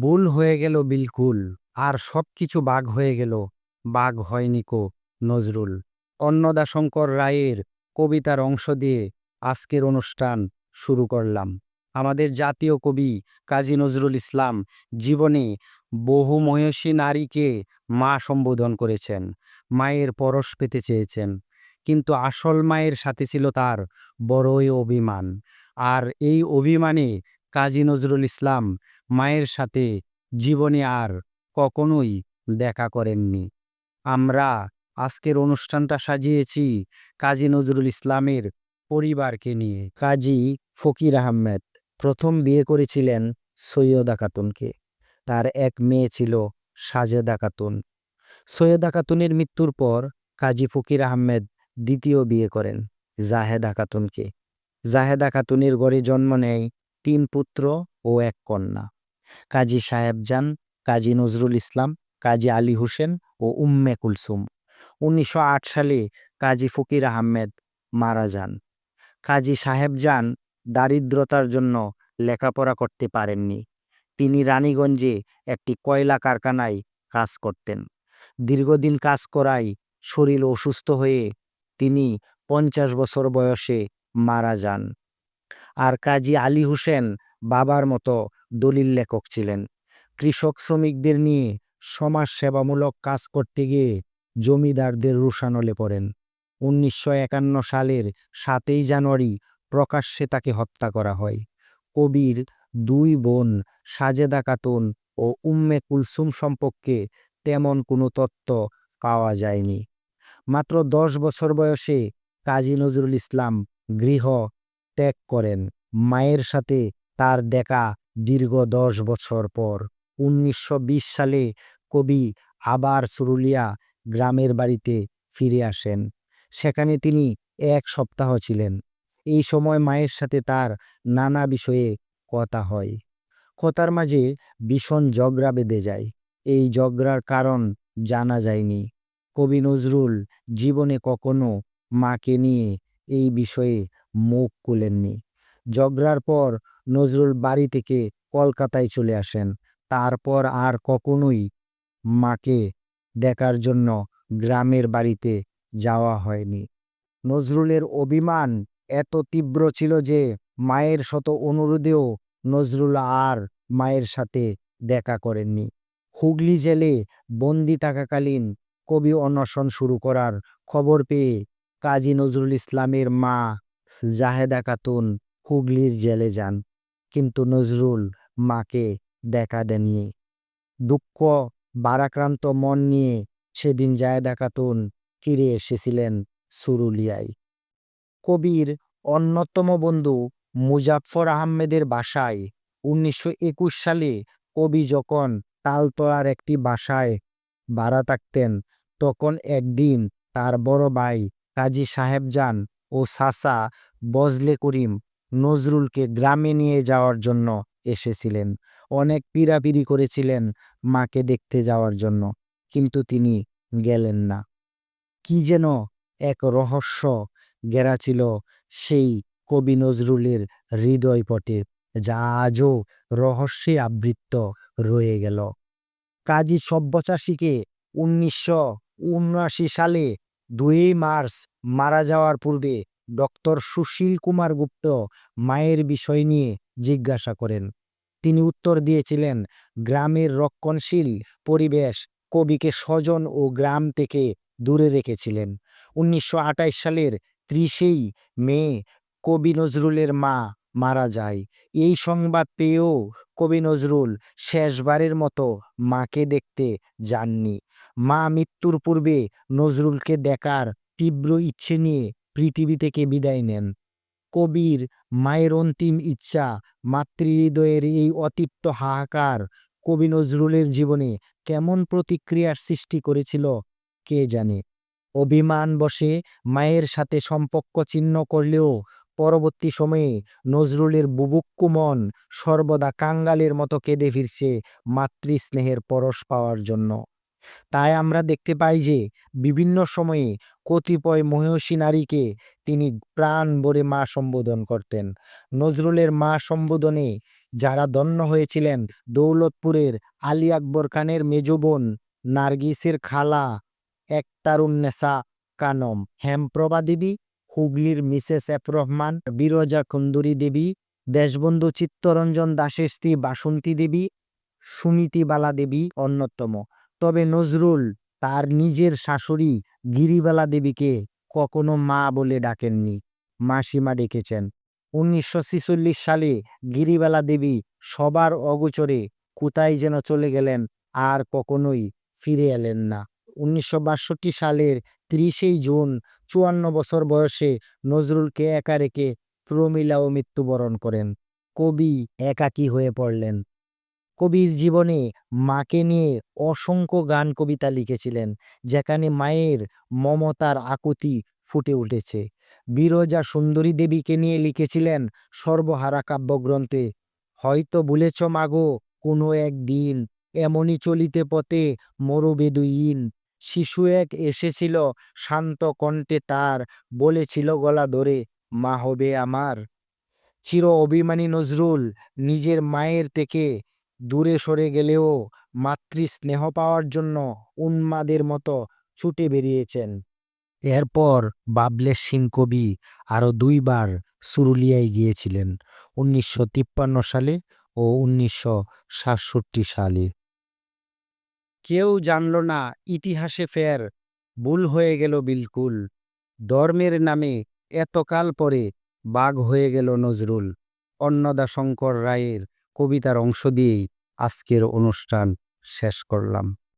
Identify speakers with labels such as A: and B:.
A: ভুল হয়ে গেল বিলকুল, আর সব কিছু বাঘ হয়ে গেল। বাঘ হয়নি কো, নজরুল। অন্নদাশঙ্কর রায়ের কবিতার অংশ দিয়ে আজকের অনুষ্ঠান শুরু করলাম। আমাদের জাতীয় কবি কাজী নজরুল ইসলাম জীবনে বহু মহিষী নারীকে মা সম্বোধন করেছেন, মায়ের পরশ পেতে চেয়েছেন। কিন্তু আসল মায়ের সাথে ছিল তার বড়ই অভিমান, আর এই অভিমানে কাজী নজরুল ইসলাম মায়ের সাথে জীবনে আর কখনোই দেখা করেননি। আমরা আজকের অনুষ্ঠানটা সাজিয়েছি কাজী নজরুল ইসলামের পরিবারকে নিয়ে। কাজী ফকির আহমেদ প্রথম বিয়ে করেছিলেন সৈয়দা খাতুনকে তার এক মেয়ে ছিল সাজেদা খাতুন সৈয়দা খাতুনের মৃত্যুর পর কাজী ফকির আহমেদ দ্বিতীয় বিয়ে করেন জাহেদা খাতুনকে জাহেদা খাতুনের গড়ে জন্ম নেয় তিন পুত্র ও এক কন্যা। কাজী সাহেবজান, কাজী নজরুল ইসলাম, কাজী আলী হোসেন ও উম্মে কুলসুম। উনিশশো আট সালে কাজী ফকির আহমেদ মারা যান। কাজী সাহেবজান দারিদ্রতার জন্য লেখাপড়া করতে পারেননি। তিনি রানীগঞ্জে একটি কয়লা কারখানায় কাজ করতেন। দীর্ঘদিন কাজ করায় শরীর অসুস্থ হয়ে তিনি পঞ্চাশ বছর বয়সে মারা যান। আর কাজী আলী হোসেন বাবার মতো দলিল লেখক ছিলেন। কৃষক শ্রমিকদের নিয়ে সমাজ সেবামূলক কাজ করতে গিয়ে জমিদারদের রুশানলে পড়েন। উনিশশো একান্ন সালের সাতই জানুয়ারি প্রকাশ্যে তাকে হত্যা করা হয়। কবির দুই বোন সাজেদা খাতুন ও উম্মে কুলসুম সম্পর্কে তেমন কোনো তথ্য পাওয়া যায়নি। মাত্র দশ বছর বয়সে কাজী নজরুল ইসলাম গৃহ ত্যাগ করেন। মায়ের সাথে তার দেখা দীর্ঘ দশ বছর পর। উনিশশো বিশ সালে কবি আবার সুরুলিয়া গ্রামের বাড়িতে ফিরে আসেন। সেখানে তিনি এক সপ্তাহ ছিলেন। এই সময় মায়ের সাথে তার নানা বিষয়ে কথা হয়। কথার মাঝে ভীষণ ঝগড়া বেঁধে যায়। এই ঝগড়ার কারণ জানা যায়নি। কবি নজরুল জীবনে কখনো মাকে নিয়ে এই বিষয়ে মুখ খুলেননি। ঝগড়ার পর নজরুল বাড়ি থেকে কলকাতায় চলে আসেন। তারপর আর কখনোই মাকে দেখার জন্য গ্রামের বাড়িতে যাওয়া হয়নি। নজরুলের অভিমান এত তীব্র ছিল যে মায়ের শত অনুরোধেও নজরুল আর মায়ের সাথে দেখা করেননি। হুগলি জেলে বন্দি থাকাকালীন কবি অনশন শুরু করার খবর পেয়ে কাজী নজরুল ইসলামের মা জাহেদা খাতুন হুগলির জেলে যান, কিন্তু নজরুল মাকে দেখা দেননি। দুঃখ বারাক্রান্ত মন নিয়ে সেদিন জায়দা খাতুন ফিরে এসেছিলেন সুরুলিয়ায়। কবির অন্যতম বন্ধু মুজাফফর আহমেদের বাসায় উনিশশো একুশ সালে কবি যখন তালতলার একটি বাসায় ভাড়া থাকতেন, তখন একদিন তার বড় ভাই কাজী সাহেবজান ও সাসা বজলে করিম নজরুলকে গ্রামে নিয়ে যাওয়ার জন্য এসেছিলেন। অনেক পীড়াপিড়ি করেছিলেন মাকে দেখতে যাওয়ার জন্য, কিন্তু তিনি গেলেন না। কি যেন এক রহস্য গেরা ছিল সেই কবি নজরুলের হৃদয় পটে, যা আজও রহস্যে আবৃত্ত রয়ে গেল। কাজী সব্যসাচীকে উনিশশো উনআশি সালে দুই মার্চ মারা যাওয়ার পূর্বে ডক্টর সুশীল কুমার গুপ্ত মায়ের বিষয় নিয়ে জিজ্ঞাসা করেন। তিনি উত্তর দিয়েছিলেন, গ্রামের রক্ষণশীল পরিবেশ কবিকে স্বজন ও গ্রাম থেকে দূরে রেখেছিলেন। উনিশশো আটাশ সালের ত্রিশেই মে কবি নজরুলের মা মারা যায়। এই সংবাদ পেয়েও কবি নজরুল শেষবারের মতো মাকে দেখতে যাননি। মা মৃত্যুর পূর্বে নজরুলকে দেখার তীব্র ইচ্ছে নিয়ে পৃথিবী থেকে বিদায় নেন। কবির মায়ের অন্তিম ইচ্ছা মাতৃহৃদয়ের এই অতিপ্ত হাহাকার কবি নজরুলের জীবনে কেমন প্রতিক্রিয়ার সৃষ্টি করেছিল কে জানে? অভিমান বসে মায়ের সাথে সম্পর্ক ছিন্ন করলেও পরবর্তী সময়ে নজরুলের বুবুক্কু মন সর্বদা কাঙ্গালের মতো কেঁদে ফিরছে মাতৃস্নেহের পরশ পাওয়ার জন্য। তাই আমরা দেখতে পাই যে বিভিন্ন সময়ে কতিপয় মহিষী নারীকে তিনি প্রাণ ভরে মা সম্বোধন করতেন। নজরুলের মা সম্বোধনে যারা ধন্য হয়েছিলেন দৌলতপুরের আলী আকবর খানের মেজবোন নার্গিসের খালা একতারুন্নেসা কানম। হেমপ্রভা দেবী হুগলির মিসেস এফ রহমান, বিরজা কুন্দরী দেবী, দেশবন্ধু চিত্তরঞ্জন দাসের স্ত্রী বাসন্তী দেবী সুনীতিবালা দেবী অন্যতম। তবে নজরুল, তার নিজের শাশুড়ি গিরিবালা দেবীকে কখনো মা বলে ডাকেননি, মাসিমা ডেকেছেন। উনিশশো সালে গিরিবালা দেবী সবার অগোচরে কোথায় যেন চলে গেলেন, আর কখনোই ফিরে এলেন না। উনিশশো বাষট্টি সালের তিরিশেই জুন, চুয়ান্ন বছর বয়সে নজরুলকে একা রেখে প্রমিলাও মৃত্যুবরণ করেন। কবি একাকী হয়ে পড়লেন। কবির জীবনে মাকে নিয়ে অসংখ্য গান কবিতা লিখেছিলেন, যেখানে মায়ের মমতার আকুতি ফুটে উঠেছে। বিরজা সুন্দরী দেবীকে নিয়ে লিখেছিলেন সর্বহারা কাব্যগ্রন্থে, হয়তো ভুলেছ মাগো কোনো একদিন, এমনই চলিতে পথে মরুবেদুইন শিশু এক এসেছিল, শান্ত কণ্ঠে তার বলেছিল গলা ধরে, মা হবে আমার। চির অভিমানী নজরুল নিজের মায়ের থেকে দূরে সরে গেলেও মাতৃ স্নেহ পাওয়ার জন্য উন্মাদের মতো ছুটে বেরিয়েছেন। এরপর বাবলেশ সিং কবি আরও দুইবার সুরুলিয়ায় গিয়েছিলেন, উনিশশো তিপ্পান্ন সালে ও উনিশশো সাতষট্টি সালে। কেউ জানল না, ইতিহাসে ফের ভুল হয়ে গেল বিলকুল। ধর্মের নামে এতকাল পরে বাঘ হয়ে গেল নজরুল। অন্নদা শঙ্কর রায়ের কবিতার অংশ দিয়েই আজকের অনুষ্ঠান শেষ করলাম।